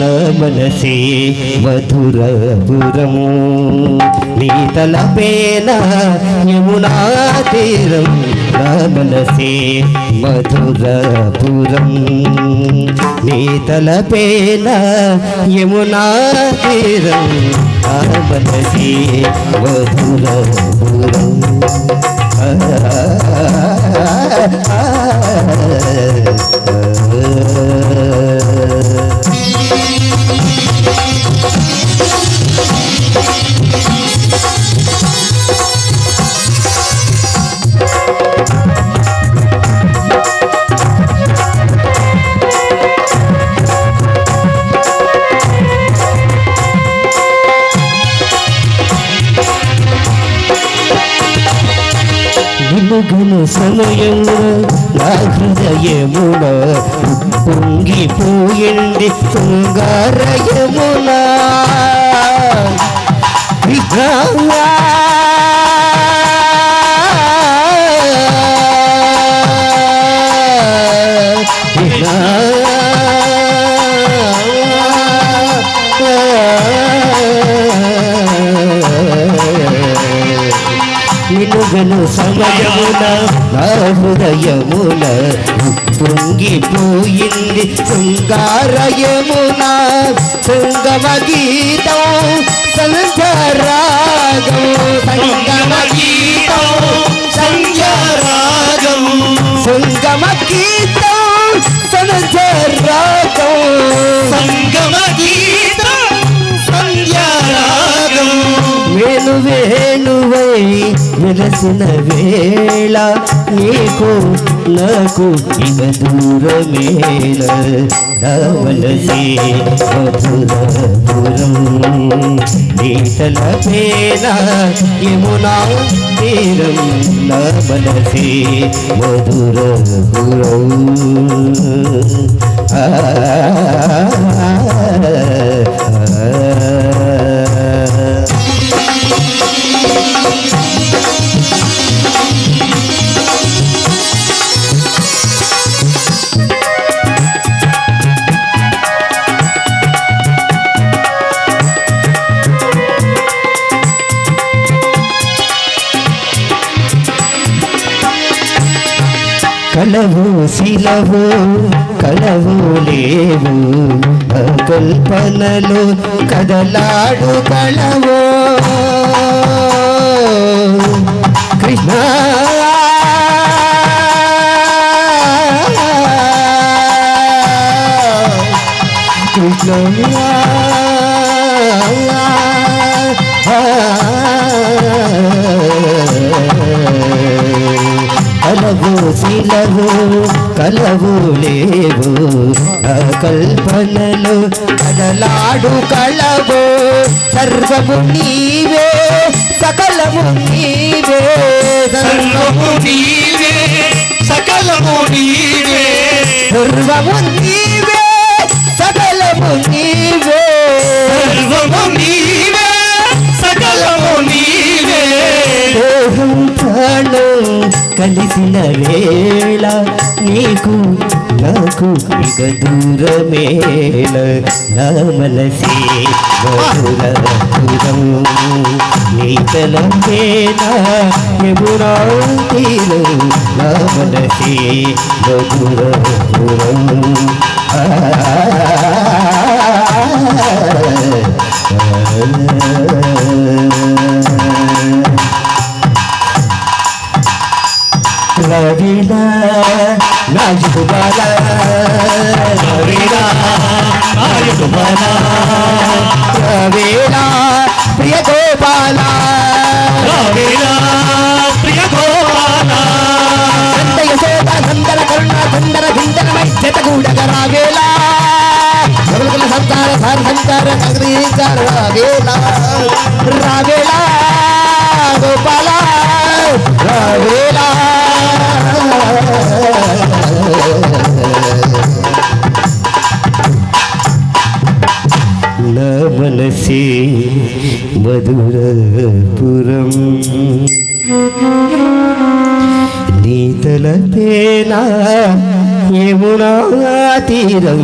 కృష్ణ మనసే మధురపురము నీ తలపేన యమునా తీరం నా మనసే మధురపురం. నీ తలపేన యమునా తీరం నా మనసే మధురపురం. నిలుగును సమయంలో నా హృదయమున పొంగిపోయింది శృంగారయమున. విగ్రహంగా నిలుగను సమయమున నా హృదయమున పొంగిపోయింది శృంగారయమున. శృంగమ గీతం సంధ్యరాగం సంగమ గీతం సంధ్యరాగం శృంగమ గీతం సంధ్యరాగం సంగమ గీతం సంధ్యారాగం వేణు వెలసిన వేళ నీకు నాకు ఇక దూరమేల నవలసే మధురపురం నీటల పేల యమునా తీరం నవలసే మధురపురం ఆ. కలవు శిలవు కలవు లేవు. కల్పనలు కదలాడు కలవు. కృష్ణ. కృష్ణ. కలవు శిలవు కలవు లేవు. ఆ కల్పనలు కదలాడు కలవు. సర్వము నీవే సకలము నీవే. సర్వము నీవే సకలము నీవే. సర్వము నీవే సకలము నీవే. కలిసిన వేళ నీకు నాకు ఇక దూరమేళ నా మనసే మధురం నీ తలంపేన యమునా తీరం నా మనసే మధుర మధురం రవిల నాజుబాల రవిల నాజుబాల రవిల ప్రియ గోపాల ప్రియ గోపాల యశోద నందన కరుణ సుందర చింతనమై జతగూడగ రావేలా గొలుగుల సంసార శంకర నగరీక రావేలా రావేలా గోపాల రావేలా నా మనసే మధురపురం. నీ తలపేనా యమునా తీరం.